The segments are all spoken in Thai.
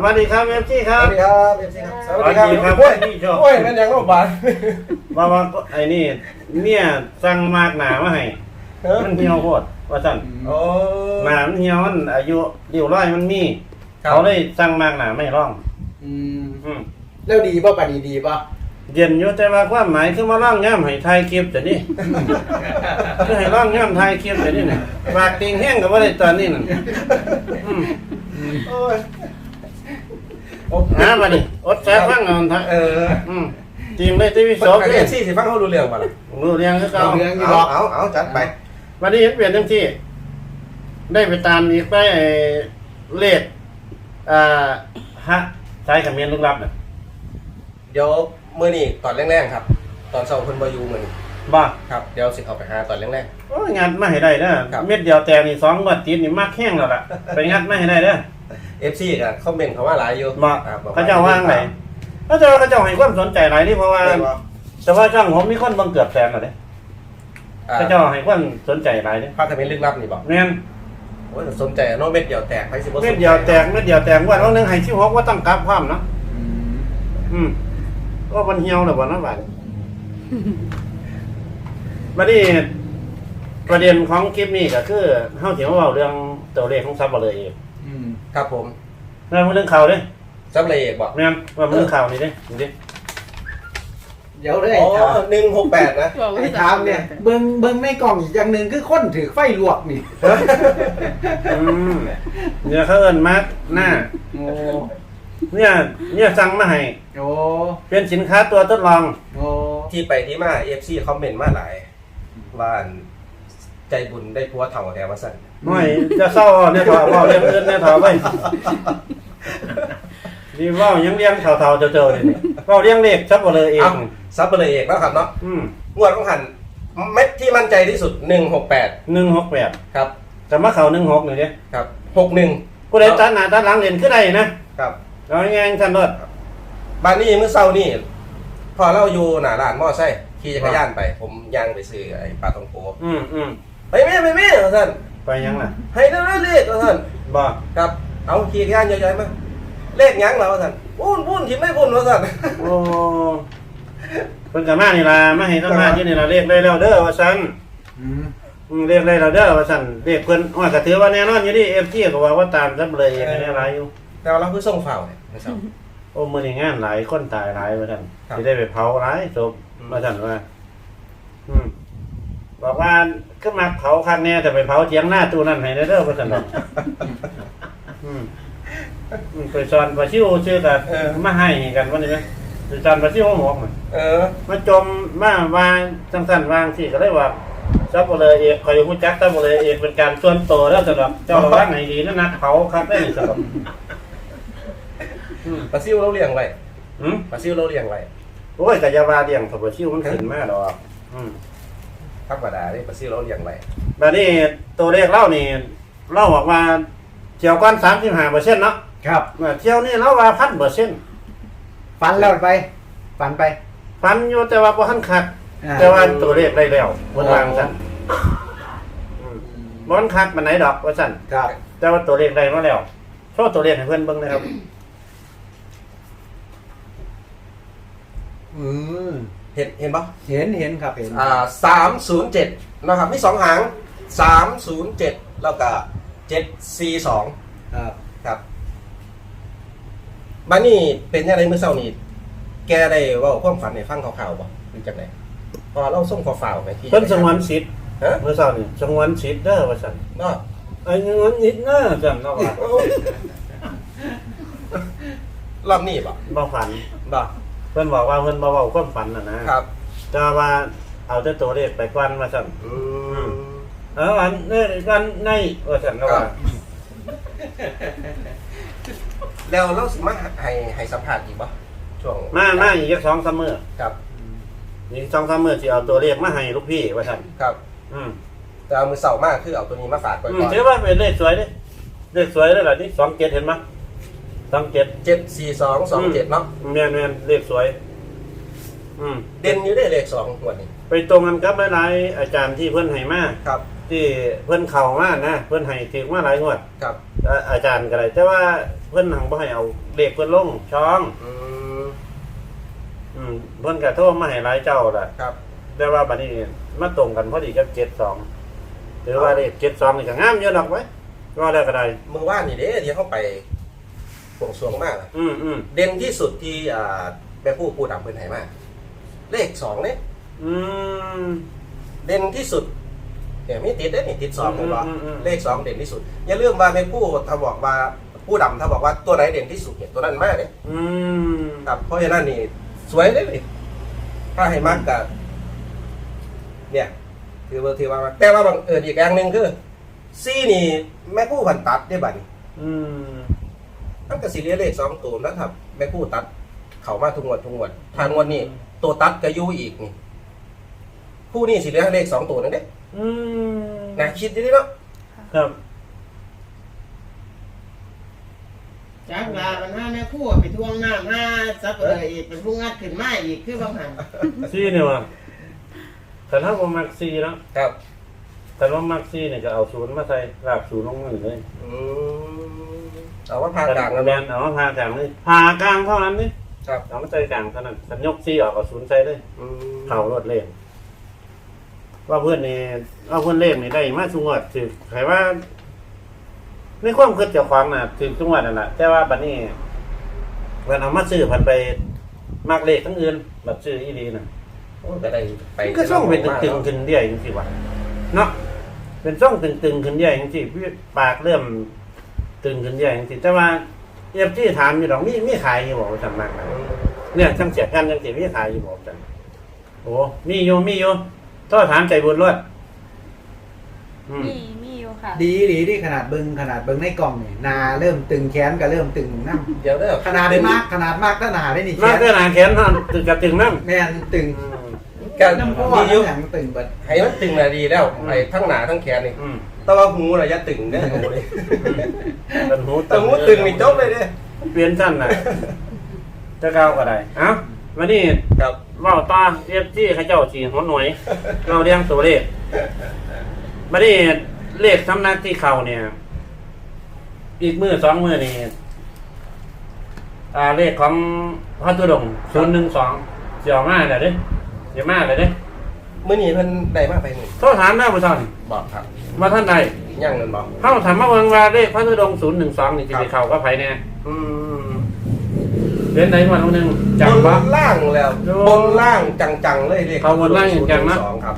สวัสดีครับเอฟซีคสรับ วัสดีครับเอฟซีครับสวัสดีครับโอ้ยพี่โชคโอ้ยแม่นยังก็บานว่าว่าไอ้นี่เนี่ยสั่งมากหนามาให้เออมันเหี่ยวโพดว่าสั่นโอ้ หนามันเหี่ยวมันอายุเดียวร้อยมันมีครับ เขาเลยสั่งมากหนาไม่ร่องอืมอืมแล้วดีป่ะปานีดีป่ะเย็นอยู่แต่ว่าความหมายคือมาร่องย่ำให้ไทยคลิปแต่นี่ คือให้ร่องย่ำไทยคลิปแต่นี่น่ะปากติงแห้งกับว่าได้ตอนนี้น่ะอืมโอ้ยโอ้ หามาดิอดแซ่ฟังเอาทะเอออืมจริงเลยที่วิโซโสเอเนี่ยฟซีสิฟังเขารู้เรื่องป่ะล่ะรู้เรียงคือเก่าเอาเรื่องนี้เอาหรอกเอาเอาจัดไปวันนี้เห็นเปลี่ยนทั้งที่ ได้ไปตามอีกไปไอ้เลขอ่าฮะสายขมิ้นลึกลับน่ะเดี๋ยวมื้อนี้ตอนแรกๆครับ ตอนเช้าเพิ่นบ่อยู่มื้อนี้บ้าครับเดี๋ยวสิเข้าไปหาตอนแรก โอ้ยงัดมาให้ได้เด้อครับ เม็ดเดียวแต่นี่สองงวดติดนี่มากแห้งแล้วล่ะไปงัดมาให้ได้เด้อ ๆ FC ก็คอมเมนต์เขาว่าหลายอยู่บ่ครับเขาเจ้าว่างไหนเขาเจ้าเขาเจ้าให้ความสนใจหลายนี่เพราะว่า ได้บ่แต่ว่าช่องผมมีคนเบังเกือบแสนแล้วเด้อ่าเขาเจ้าให้ความสนใจหลายเด้ภาคทมินลึกลับนี่บ่แม่นโอ้ยสนใจอะเนาะเม็ดเดียวแตกไปสิบ่สนใจเม็ดเดียวแตกเม็ดเดียวแตกงวันวันหนึงให้ชิวกว่าต้องกลับความเนาะอืมอืมก็มันเหี่ยวแล้วบ่เนาะบาดนี้บัดนี้ประเด็นของคลิปนี้ก็คือเฮาสิมาเว้าเรื่องตัวเลขของซับบ่เลยเองอืม ครับผมเรื่องเรื่องข่าวเด้ซับเลยเอกบ่แม่นว่ามันเรื่องข่าวนี่เด้นี่เด้เดี๋ยวเลยอ๋ไอ้อถาม168นะไอ้ถามเนี่ย เบิ้งเบิ้งในกล่องอีกอย่างหนึ่งคือคนถือไฟลวกนี่อืมเนี่ยเขาเอิ้นมาร์กหน้า โอ้เนี่ยเนี่ยสั่งมาให้โอ้เป็นสินค้าตัวทดลอง โอ้ที่ไปที่มา FC คอมเมนต์มาหลายว่า ใจบุญได้ผัวเฒ่าแถวว่าซั่นหน่อยจะเศร้าเนี่ยถอเว้าเรื่องอื่นเนี่ยถอไปนี่เว้ายังเลี้ยงเฒ่าๆเจ้าๆนี่นี่เว้าเลี้ยงเลขซับบ่เลยเองเอ้าซับเลยเอกแล้วครับเนาะอืมงวดของหันเม็ดที่มั่นใจที่สุด168 168ครับแต่มาเข้า16นี่เด้ครับ61ผู้ใดตัดหน้าตัดหลังเล่นคือได้นะครับเอาง่ายๆซั่นโลดบ้านนี้มื้อเช้านี่พอเราอยู่หน้าร้านมอไซค์ขี่จักรยานไป ผมย่างไปซื้อไอ้ปลาทองโกอืมอืม ไปแม่ไปแม่ว่าซั่นไปยังล่ะให้เรื่อยๆเลขว่าซั่นบ่ครับเอาขี่จักรยานใหญ่ๆมาเลขหยังแล้วว่าซั่นปุ้นปุ้นทิมไม่ปุ้นว่าซั่นโอ้เพิ่นก็มานี่ล่ะมาให้สัมภาษณ์อยู่นี่ล่ะเลขได้แล้วเด้อว่าซั่นอืมอืมเลขได้แล้วเด้อว่าซั่นเลขเพิ่นว่าก็ถือว่าแน่นอนอยู่ดิ FG ก็ว่าว่าตามซับเลยอย่างนี้หลายอยู่ แต่ว่าเราคือส่งฝ่าวเนี่ยมื้อเช้าโอ้มื้อนี้งานหลายคนตายหลายว่าซั่นครับ สิได้ไปเผาหลายศพอืมว่าซั่นว่า อืม บอกว่าก็มาเผาคักแน่แต่ไปเผาเถียงหน้าตู้นั่นให้ได้เด้อว่าซั่นดอกอืมอืมไปสอนปลาชิวชื่อกันมาให้กันว่านี่ไหมไปสอนปลาชิวหมกน่ะเออมาจมมาวางจังสันวางที่ก็เลยว่าซับเลยเอกคอยรู้จักซับเลยเอกเป็นการส่วนตัวแล้วสำหรับเจ้าระวังไหนดีนั่นนักเขาครับได้สำหรับอืมปลาซิวเราเลี้ยงไว้อืมปลาซิวเราเลี้ยงไว้โอ้ยกะยาบาเดียงถบชิวมันขึ้นมากดอกอืม ธรรมดานี่ปลาซิวเราเลี้ยงไว้แบบนี้ตัวเลขเล่านี่เล่าบอกว่าเที่ยวก้อนสามสิบห้าเปอร์เซ็นต์เนาะครับเที่ยวนี่เล่าว่าพันเปอร์เซ็นต์ฟันแล้วไปฟันไปพันอยู่แต่ว่าพอหันคักอ่าแต่ว่าตัวเลขได้แล้วบนวางสั่นอืมบนคักมันไหนดอกว่าสั่นครับแต่ว่าตัวเลขได้มาแล้วโชว์ตัวเลขให้เพื่อนเบิ่งนะครับ อืม เห็นเห็นปะเห็นเห็นครับเห็นอ่าสามศูนย์เจ็ดนะครับมีสองหางสามศูนย์เจ็ดแล้วก็เจ็ดสี่สองครับครับบ้านนี้เป็นยังไงเมื่อเช้านี้แกได้เว่าความฝันในฟังข่าวๆบ่หรือจากไหนพอเราส่งข้อฝ่าวไปที่เพิ่นสงวนสิทธิ์ฮะเมื่อเช้านี่สงวนสิทธิ์เด้อว่าสั่นเนาะไอ้สงวนสิทธิ์เด้อสั่นเนาะว่ารอบนี้บ่บ่ฝันบ่เพิ่นบอกว่าเพิ่นบ่เว้าความฝันน่ะนะครับแต่ว่าเอาแต่ตัวเลขไปก่อนว่าสั่นอืมเอออันนี้กันในว่าสั่นเนาะว่าแล้วเราสิมาให้ให้สัมภาษณ์อีกบ่ช่วงมามาอีกจักสองสามมื้อครับอีกสองสามมื้อสิเอาตัวเลขมาให้ลูกพี่ว่าสั่นครับ อืมแต่เอามือเสาร์มากคือเอาตัวนี้มาฝากก่อนอืมก่อนถือว่าเป็นเลขสวยเด้เลขสวยเด้อล่ะนี่27เห็นมั้ ย27เจ็ดสี่สองสองเจ็ดเนาะแม่นแม่นเลขสวย อืม เด่นอยู่ได้เลขสองงวดนี้ไปตรงกันกับหลายๆอาจารย์ที่เพิ่นให้มาครับที่เพิ่นเข้ามานะเพิ่นให้ถึงมาหลายงวดครับอ่าอาจารย์ก็ได้แต่ว่าเพิ่นหังบ่ให้เอาเลขเพิ่นลงช่อง อืมอืม เพิ่นก็โทรมาให้หลายเจ้าล่ะ ครับแต่ว่าบัดนี้มาตรงกันพอดีกับ72ถือว่าเลข72นี่ก็งามอยู่ดอกไว้ว่าแล้วก็ได้มือว่านนี่เด้ที่เข้าไป บวงสรวงมากอะอืมอืมเด่นที่สุดที่อ่าแม่ผู้ผู้ดำเพิ่นให้มากเลขสองเนี่ยอืม เด่นที่สุดเนี่ยมีติดได้นี่ติดสองเลยว่าอืมอืมอืม เลขสองเด่นที่สุด อย่าลืมว่าแม่ผู้ถ้าบอกว่าผู้ดำถ้าบอกว่าตัวไหนเด่นที่สุดเนี่ยตัวนั้นมากเนี่ย อืมครับเพราะฉะนั้นนี่สวยเลยนี่ถ้าให้มากกับเนี่ยถือว่าถือว่าแต่ว่าบางเอิญอีกอย่างหนึ่งคือซี่นี่แม่ผู้พันตัดได้บัดนี้อืม ตั้งแต่สีเรียเลขสองตัวแล้วครับแม่ผู้ตัด เขามาทุกงวดทุกงวดทางงวดนี่ตัวตัดก็อยู่อีกนี่ผู้นี่สีเรียเลขสองตัวนั่นเด้อืมนะคิดดีๆเนาะครับจากลามันห้าแม่คู่ไปทวงน้ำห้าซับเอออีกเป็นผู้งัดขึ้นมาอีกคือบางหันซีเนี่ยว่ะแต่ถ้าผมมักซีเนาะครับ แต่ว่ามักซีเนี่ยจะเอาศูนย์มาใส่รากศูนย์ลงมือเลย อืม เอาว่าพากลางแล้แล้ววแมเนาะนเอามาพากลางนี่พากลางเท่านั้นนี่ครับ เอามาใส่กลางเท่านั้นฉันยกซีออกเอาศูนย์ใส่เลย อืมเข่ารถเล่นว่าเพื่อนนี่ว่าเพื่อนเล่นนี่ได้มาสุงวดถือใครว่าในความคิดเจ้าของน่ะถือสุงวดนั่นแหละแต่ว่าบัดนี้เพื่อนเอามาซื้อพันไปมากเลขทั้งอื่นแบบซื้ออีดีน่ะโอ้แต่ได้ไปมันก็ช่องเป็นตึงๆขึ้นเรื่อยจริงๆว่ะเนาะเป็นช่องตึงๆขึ้นเรื่อยจริงๆพี่ปากเริ่ม ตึงขึ้นเรื่อยจริงๆแต่ว่าเอฟที่ถามอยู่ดอกมีมีขายอยู่บอกว่าจำมากนะเนี่ยทั้งเสียกันทั้งเสียมีขายอยู่บอกจังโอ้มีอยู่มีอยู่โทษถามใจบุญรวดอืมมีมีอยู่ค่ะ ดีดีที่ขนาดเบิงขนาดเบิงในกล่องนี่นาเริ่มตึงแขนก็เริ่มตึงน้เดี๋ยวเด้อำขนาดมากขนาดมากถ้าหนาได้นี่แขมากนเท่าหนาแขนเท่าตึงกับตึงน้ำแม่นตึง อืมกันน้ำพ่อดีอยู่น้ำหยังตึงเบิดให้มันตึงน่ะดีแล้วอืมไอ้ทั้งหนาทั้งแขนนี่ อืมแต่ว่าหูน่ะอย่าตึงเด้อหูนี่เป็นหูแต่หูตึงนี่จบเลยเด้อเปลี่ยนสั้นน่ะจะก้าวก็ได้เอ้าวันนี้ครับ เว่าตาเอฟที่เขาเจ้าสีหัวหน่วยเราเรียงตัวเลขมาได้เลขสำนักที่เขาเนี่ย อีกมือสองมือนี่อ่าเลขของพระตุดงศูนย์หนึ่งสองเสียวมากเลยเด้ เสียวมากเลยเด้มื้อนี้เพิ่นได้มาไปหนึ่งโทษถามได้ผู้ท่านบอกครับว่าท่านใดยังเงินบอกเขาถามมาเมืองว่าเลขพระตุดงศูนย์หนึ่งสองนี่จะไปเขาก็ไผแน่อืมเป็นไหนวันหนึ่งบจังนปะล่างแล้วโอ้บนล่างจังๆเลยเลขเขาบนล่างจังๆนะ สองครับ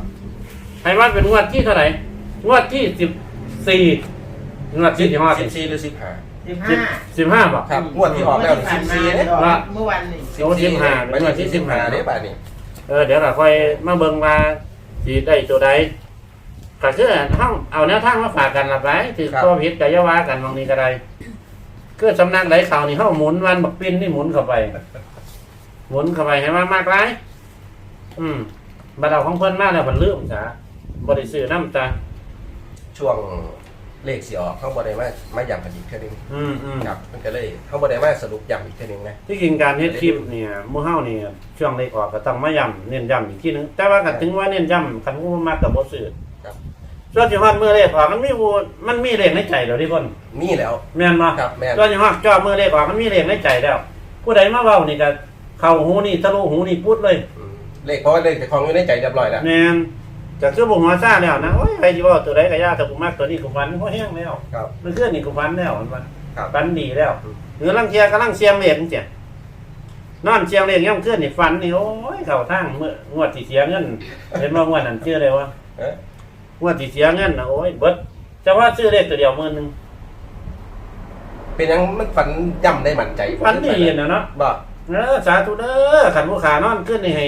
ไอ้ว่าเป็นงวดที่เท่าไหร่งวดที่สิบสี่งวดที่สิบห้าสิบสี่หรือสิบห้าสิบสิบห้าสิบห้าป่ะ ครับงวดที่ออกแล้วสิบสี่เนี่ยว่าเมื่อวันนี่โอ้สิบห้าไม่ใช่ที่สิบห้าเนี่ยป่ะนี่ เออเดี๋ยวเราค่อยมาเบิ่งว่าสีได้ตัวใดก็คือห้องเอาแนวทางมาฝากกันละไปถือตัวผิดกับยาวากันบางนี้ก็ได้คือสำนักไหลข่าวนี่เข้าหมุนวันบักปิ้นนี่หมุนเข้าไป หมุนเข้าไปให้มามากไรอืมบัดเอาของเพิ่นมาแล้วมันลืมจ้ะบริสื่อน้ำจ้ะช่วง เลขสีออกเขาบอได้มามาย้ำกันอีกแค่อนึงอืมอืมครับมันก็เลยเขาบอได้มาสรุปย้ำอีกแค่อนึงนะ ที่จริงการเฮ็ดคลิปเนี่ยหมู่เฮานี่ช่วงเล็กออกก็ต้องมาย้ำเน้นย้ำอีกทีนึงแต่ว่าก็ถึงว่าเน้นย้ำคันผู้มากกับบ่ซื้อครับ ส่วนที่ฮอดมือเลขออกมันมีผู้มันมีเลขในใจแล้วที่คนมีแล้วแม่นบ่ครับแม่นส่วนที่ฮอดจอมือเลขออกมันมีเลขในใจแล้ว ผู้ใดมาเว้านี่ก็เข้าหูนี่ทะลุหูนี่ปุ๊ดเลยอืมเลขเพราะว่าเลขแต่ของอยู่ในใจเรียบร้อยแล้ว แม่น จะคือบ่หัวซ่าแล้วนะโอ้ยใครสิเว้าตัวใดก็ยากแต่กูมักตัวนี้กูฝันบ่แห้งแล้วครับ มันคือนี่กูฝันแล้วมันว่าครับฝันดีแล้วหรือลังเทียกำลังเสียงเลขจังซี่นอนเสียงเลขย่ํคืนนี่ฝันนี่โอ้ยเข้าทางเมื่องวดที่เสียเงินเห็นบ่งวดนั้นชื่ออะไรวะเอ๊ะงวดที่เสียเงินน่ะโอ้ยเบิดจะว่าซื้อเลขตัวเดียวมื้อนึงเป็นยังมันฝันย่ำได้มั่นใจฝันดีน่ะเนาะบอกเออสาธุเด้อขันผู้ขานอนขึ้นนี่ให้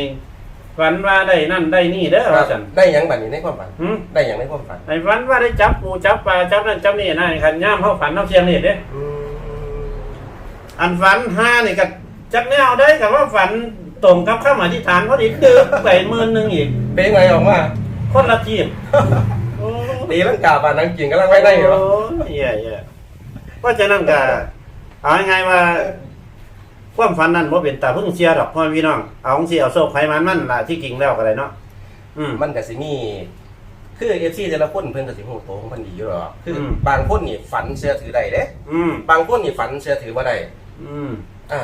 ฝันว่าได้นั่นได้นี่เด้อว่าซั่นได้หยังบัดนี้ในความฝัน หึได้หยังในความฝันไอ้ฝันว่าได้จับปูจับปลาจับนั่นจับนี่นะขันย่ามเฮาฝันเฮาเสียงนี่เด้ อืมอันฝันห้านี่ก็จักแนวได้ก็ว่าฝันตรงกับคำอธิษฐานพอดีคือไปหมื่นหนึงอีก เป็นยังไงออกมาคนละทีมโอ้ตีลังกาบานนังกินกำลังไว้ได้อยู่โอ้ยแย่ๆเพราะฉะนั้นก็เอาง่ายๆว่า ความฝันนั้นบ่เป็นตาเพิ่งเสียดอกพ่อพี่น้องเอาของสิเอาโซ่ไผมันมันล่ะที่จริงแล้วก็ได้เนาะอืม มันก็สิมีคคือเอฟซีแต่ละคนเพิ่นก็สิฮู้โตของเพิ่นดีอยู่หรอกคืออม บางคนนี่ฝันเชื่อถือได้เด้ อืมบางคนนี่ฝันเชื่อถือบ่ได้อืมอ่า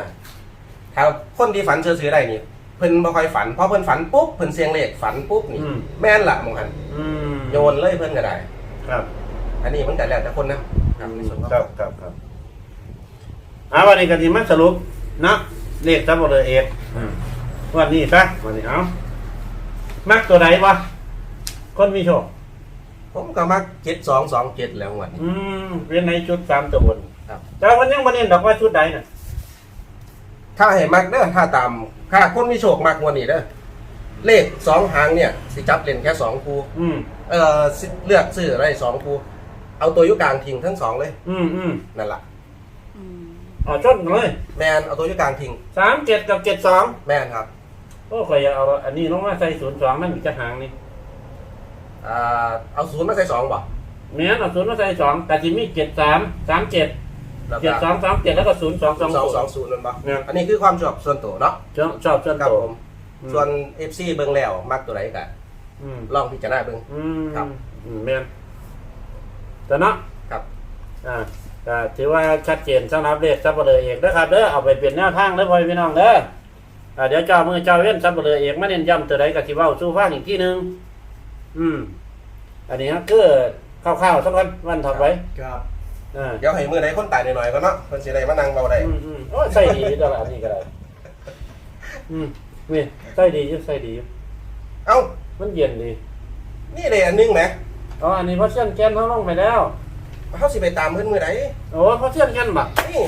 ถ้าคนที่ฝันเชื่อถือได้นี่เพิ่นบ่ค่อยฝันพอเพิ่นฝันปุ๊บเพิ่นเสียงเลขฝันปุ๊บนี่ อืมแม่นละหมองหันอืมโยนเลยเพิ่นก็ได้ ครับ อันนี้มันก็แล้วแต่คนนะครับในส่วนของครับครับครับเอาวันนี้กันที่มันสรุป นะเลขซับเลยเอกอืมวันนี้ซะวันนี้เอามักตัวไหนวะคนมีโชคผมก็มัก7227แล้วงวดนี้ อืมเรียนในชุดสามตัวบนครับ แต่วันยังวันนี้ดอกว่าชุดใดน่ะถ้าให้มักเด้อถ้าตามถ้าคนมีโชคมักงวดนี้เด้อเลขสองหางเนี่ย สิจับเล่นแค่สองคู่อืมเอ่อสิเลือกซื้ออะไรสองคู่เอาตัวอยุกลางทิ้งทั้งสองเลย อืมอืมนั่นล่ะ อ๋อชดเลยแมนเอาตัวอยุกลางทิ้งสามเจ็ดกับเจ็ดสองแมนครับโอ้ข่อยอยากเอาอันนี้ลงมาใส่ศูนย์สองนั่นอีกจะหางนี่อ่าเอาศูนย์มาใส่สองบ่เมียนเอาศูนย์มาใส่สองแต่ที่มีเจ็ดสามสามเจ็ดแล้วเจ็ดก็สองสามเจ็ดแล้วก็ศูนย์สองสองสองศูนสองย์ศูนย์นั่นบ่เนี่ยอันนี้คือความชอบส่วนตัวเนาะชอบชอบส่วนครับตัวผมส่วน FC เบิ่งแล้วมักตัวไหนก็อืมลองพิจารณาเบิ่งอืมครับ อืมเมียนแต่เนาะครับ อ่า ก็ถือว่าชัดเจนสำหรับเลขซับเบลอเอกนะครับเด้อเอาไปเป็นแนวทางเด้อพ่อพี่น้องเด้ออ่าเดี๋ยวเจ้ามือเจ้าเว้นซับเบลอเอกมาเน้นย้ำตัวใดก็สิเว้าสู้ฟังอีกทีหนึงอืม อันนี้ครับคือคร่าวๆสักวันวันถัดไว้ครับอ่าเดี๋ยวให้มือไหนคนตายหน่อยๆก็เนาะเพิ่นสิได้มานั่งเบาได้อืมอืมโอ้ยใส่ดีตลอดอันนี้ก็ได้อืมนี่ใส่ดีอยู่ใส่ดีอยู่เอ้ามันเย็นดีนี่เลยอันนึงแหมอ๋ออันนี้เพราะเส้นแกนเขาลงไปแล้ว เฮาสิไปตามเพิ่นมื้อใดโอ้เพราเส้นแกนบักนี่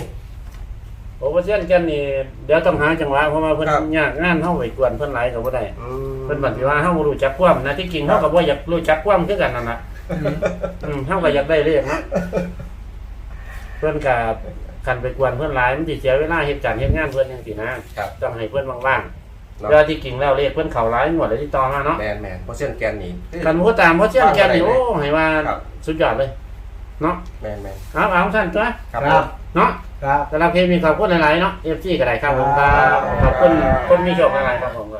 โอ้เพราเส้นแกนนี่เดี๋ยวต้องหาจังหวะเพราะว่าเพิ่นครับ ยากงานเฮาไปกวนเพิ่นหลายก็บ่ได้อืม เพิ่นบัดสิว่าเฮาบ่รู้จักความนะที่จริงเฮาก็บ่อยากรู้จักความคือกันนั่นน่ะ อืมเฮาก็อยากได้เลขเนะเพิ่นก็คันไปกวนเพิ่นหลายมันสิเสียเวลาเฮ็ดการเฮ็ดงานเพิ่นจังซี่นะครับ ต้องให้เพิ่นว่างๆเนาะเวลาที่จริงแล้วเลขเพิ่นเข้าหลายงวดเลยที่ต่อมาเนาะ แมนแมนเพราะเส้นแกนนี่ กันผู้ตามเพราะเช่นแกนนี่โอ้ให้ว่าครับ สุดยอดเลย เนาะแมนแมนเอาเอาท่านจ้ะครับครับเนาะครับแต่เราเพลงมีขอบคุณหลายๆเนาะ FG ก็ได้ครับผมครับครับขอบคุณคนมีโชคหลายๆครับผมครับ